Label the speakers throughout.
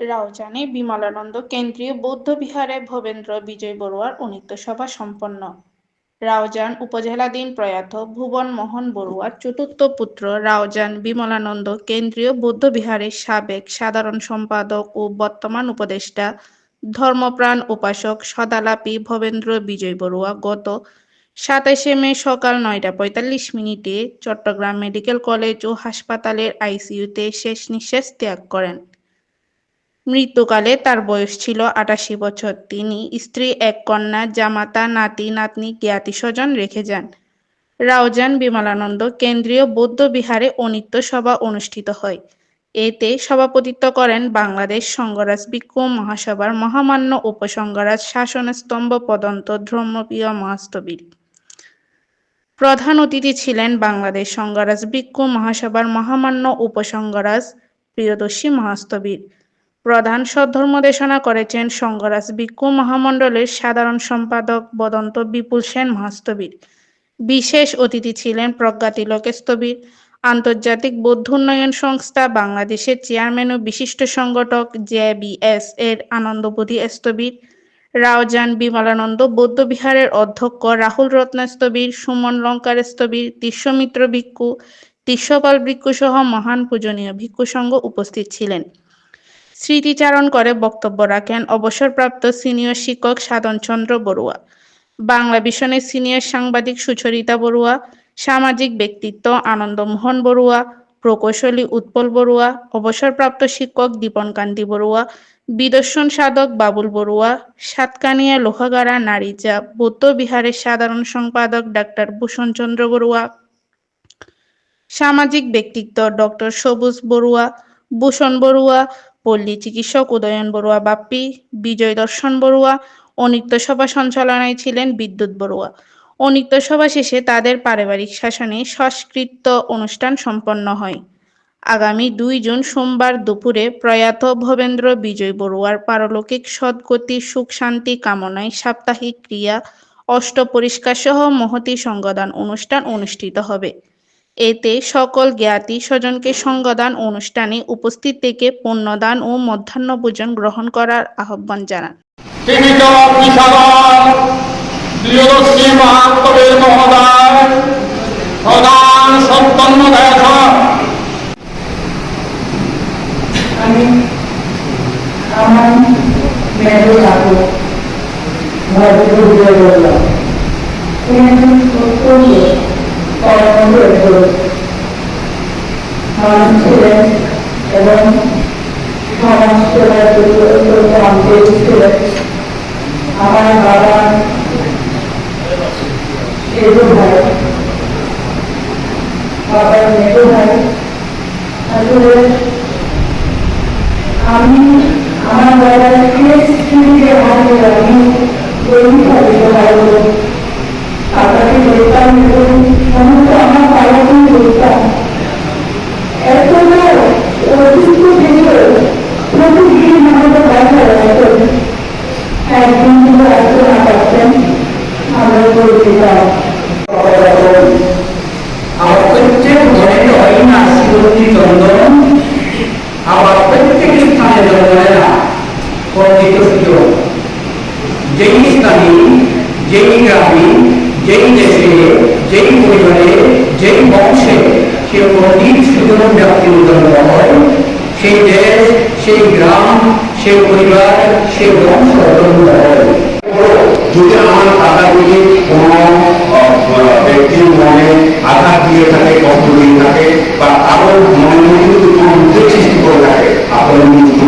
Speaker 1: রাউজানে বিমলানন্দ কেন্দ্রীয় বৌদ্ধবিহারে ভবেন্দ্র বিজয় বড়ুয়ার অনিত্য সভা সম্পন্ন। রাউজান উপজেলাধীন প্রয়াত ভুবন মোহন বড়ুয়ার চতুর্থ পুত্র রাউজান বিমলানন্দ কেন্দ্রীয় বৌদ্ধবিহারের সাবেক সাধারণ সম্পাদক ও বর্তমান উপদেষ্টা, ধর্মপ্রাণ উপাসক সদালাপি ভবেন্দ্র বিজয় বড়ুয়া গত সাতাশে মে সকাল নয়টা পঁয়তাল্লিশ মিনিটে চট্টগ্রাম মেডিকেল কলেজ ও হাসপাতালের আইসিইউতে শেষ নিঃশ্বাস ত্যাগ করেন। মৃত্যুকালে তার বয়স ছিল আটাশি বছর। তিনি স্ত্রী, এক কন্যা, জামাতা, নাতি, নাতনি, জ্ঞাতি স্বজন রেখে যান। রাউজান বিমলানন্দ কেন্দ্রীয় বৌদ্ধ বিহারে অনিত্য সভা অনুষ্ঠিত হয়। এতে সভাপতিত্ব করেন বাংলাদেশ সংঘরাজ ভিক্ষু মহাসভার মহামান্য উপসংঘরাজ শাসনস্তম্ভ পদন্ত ধর্মপ্রিয় মহাস্তবীর প্রধান অতিথি ছিলেন বাংলাদেশ সংগরাজ ভিক্ষু মহাসভার মহামান্য উপসংঘরাজ প্রিয়দর্শী মহাস্তবীর প্রধান সদ্ধর্মদেশনা করেছেন সংঘরাজ ভিক্ষু মহামণ্ডলের সাধারণ সম্পাদক বদন্ত বিপুল সেন মহাস্তবীর বিশেষ অতিথি ছিলেন প্রজ্ঞাতিলক স্থবির, আন্তর্জাতিক বৌদ্ধ উন্নয়ন সংস্থা, বাংলাদেশের চেয়ারম্যান ও বিশিষ্ট সংগঠক জে জেবিএস এর আনন্দবোধী স্থবির, রাওজান বিমলানন্দ বৌদ্ধবিহারের অধ্যক্ষ রাহুল রত্নস্তবীর সুমন লঙ্কার স্থবির তিস্যমিত্র ভিক্ষু তিস্যপাল ভিক্ষু সহ মহান পূজনীয় ভিক্ষু সংঘ উপস্থিত ছিলেন। স্মৃতিচারণ করে বক্তব্য রাখেন অবসরপ্রাপ্ত সিনিয়র শিক্ষক সাধনচন্দ্র বড়ুয়া, বাংলা ভিশনের সিনিয়র সাংবাদিক সুচরিতা বড়ুয়া, সামাজিক ব্যক্তিত্ব আনন্দমোহন বড়ুয়া, প্রকৌশলী উৎপল বড়ুয়া, অবসরপ্রাপ্ত শিক্ষক দীপনকান্তি বড়ুয়া, বিদর্শন সাধক বাবুল বড়ুয়া, সাতকানিয়া লোহাগাড়া নারীজা, বৌদ্ধ বিহারের সাধারণ সম্পাদক ডাক্তার ভূষণচন্দ্র বড়ুয়া, সামাজিক ব্যক্তিত্ব ডক্টর সবুজ বড়ুয়া, ভূষণ বড়ুয়া পল্লী চিকিৎসক উদয়ন বড়ুয়া, বাপ্পি বিজয় দর্শন বড়ুয়া ও সভা সঞ্চালনায় ছিলেন বিদ্যুৎ বড়ুয়া। ও সভা শেষে তাদের পারিবারিক শাসনে সংস্কৃত অনুষ্ঠান সম্পন্ন হয়। আগামী দুই জুন সোমবার দুপুরে প্রয়াত ভবেন্দ্র বিজয় বড়ুয়ার পারলৌকিক সদ্গতি, সুখ, শান্তি কামনায় সাপ্তাহিক ক্রিয়া অষ্ট পরিষ্কার সহ মহতি সংগদান অনুষ্ঠান অনুষ্ঠিত হবে। এতে সকল জ্ঞাতি স্বজনকে সঙ্গদান অনুষ্ঠানে উপস্থিত থেকে পুণ্যদান ও মধ্যাহ্ন মধ্যাহ্নভোজন গ্রহণ করার আহ্বান জানান।
Speaker 2: তিনি তো বিশাল
Speaker 3: মানুষ ছিলেন এবং সমাজ সেবার আন্তরিক ছিলেন আমার বাবা সেতু ভাই বাবার মেটু ভাই আসলে আমি আমার বাবাকে স্ত্রীকে হাতে আমি পরীক্ষা দিতে পারব টাকাকে দেখতাম এবং সমস্ত আমার বাবাকে দেখতাম
Speaker 4: যেই পরিবারে যেই বংশে সে পণ্ডিত সুযোগ ব্যক্তির জন্ম হয় সেই দেশ, সেই গ্রাম, সেই পরিবার, সেই বংশ
Speaker 5: যদি আমার দাদাগুলি কোনো ব্যক্তির মনে আঘাত দিয়ে থাকে, কষ্ট দিয়ে থাকে, বা আরও মনে যদি কোনো সৃষ্টি করে থাকে, আপনার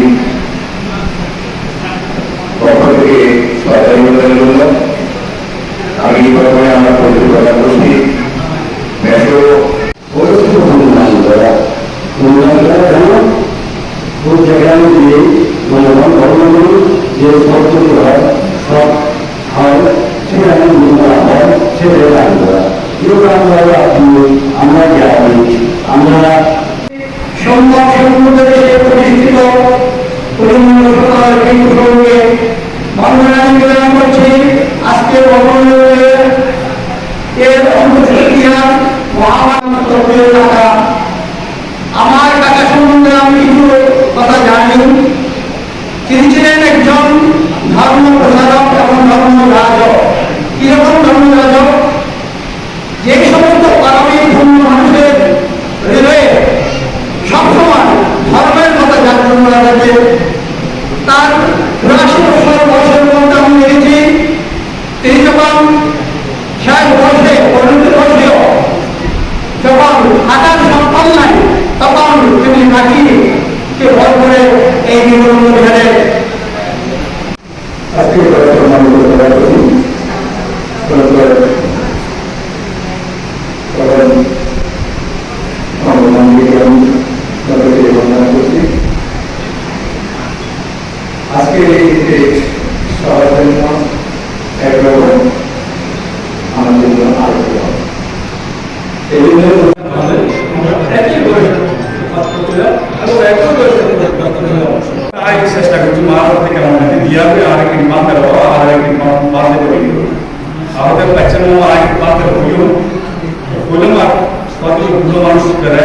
Speaker 5: the আমার
Speaker 6: টাকা সম্বন্ধে আমি কিছু কথা জানি। তিনি ছিলেন একজন ধর্ম প্রসারক এবং ধর্ম রাজক। কীরকম ধর্ম রাজক? যে সমস্ত পারমিক ধর্ম মানুষের হৃদয়ে সবসময় ধর্মের কথা জাগ্রত রাখবে তার চুরাশি বছর মধ্যে আমি দেখেছি, তিনি যখন ষাট বয়সে পরিণত হাজার সম্পদ নাই তখন তিনি কাটিকে ভর করে এই নিবন্ধ
Speaker 7: আমাদের জন্য আলোচনা এই জন্য
Speaker 8: আগে চেষ্টা করছি মার থেকে আমাদের দিয়া করে আর একদিন বাঁধতে পারব আর একদিন বাঁধতে পারি আমাদের বাচ্চার মা আর একদিন বাঁধতে পারিও বললাম আর কতগুলো বুড়ো মানুষ করে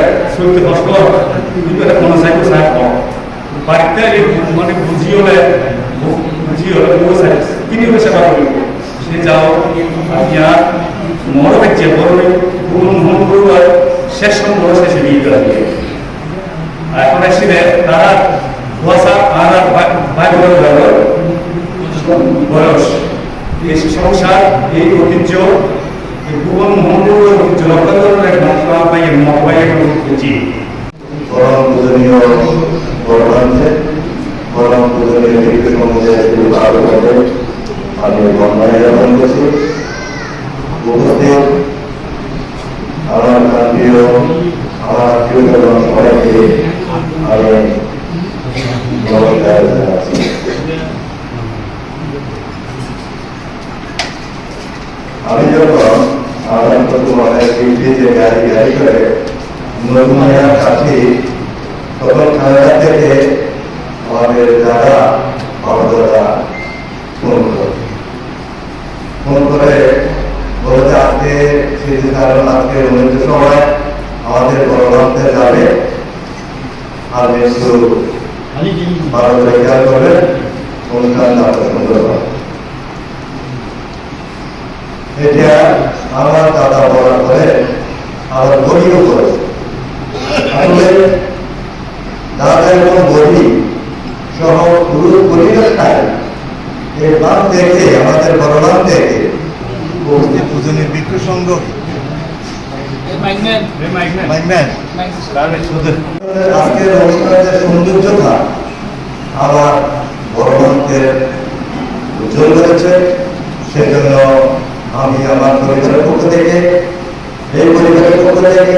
Speaker 8: এখন এসে তারা কুয়াশা আর ভাই বড় বয়স এই সংসার এই ঐতিহ্য ভুবন মহাপুরের ঐতিহ্য রক্ষা করার একমাত্র মহাবাই জি
Speaker 9: পরম পূজনীয় বড়বান্ধে পরম পূজনীয় সমুদায় ভালো হবে আমি বন্ধনে জ্ঞাপন করছি উপস্থিত আমার প্রিয় আমার প্রিয়জন সবাইকে আমি নমস্কার জানাচ্ছি আমি যখন আমার প্রথম অনেক গাড়ি গাড়ি করে কাছে তখন খানাটা থেকে আমাদের দাদা দাদা ফোন করে। ফোন করে বলতে আজকে সেই কারণ আজকে সময় আমাদের বড় যাবে আর একটু ভালো করে খেয়াল করবে, অনুষ্ঠান আপনার সুন্দর এটা আমার দাদা বলার পরে আমার বড়িও করেছে। আসলে দাদা এবং সহ এই দেখে আমাদের বড়বান দেখে উপস্থিত পূজনীয় বিক্রু সংঘ আজকের অনুষ্ঠানের সৌন্দর্যতা আমার বড়বানদের উজ্জ্বল করেছে। সেজন্য আমি আমার পরিবারের পক্ষ থেকে এই পরিবারের পক্ষ থেকে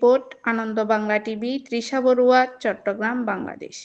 Speaker 1: রিপোর্ট আনন্দ বাংলা টিভি তৃষা বড়ুয়া চট্টগ্রাম বাংলাদেশ।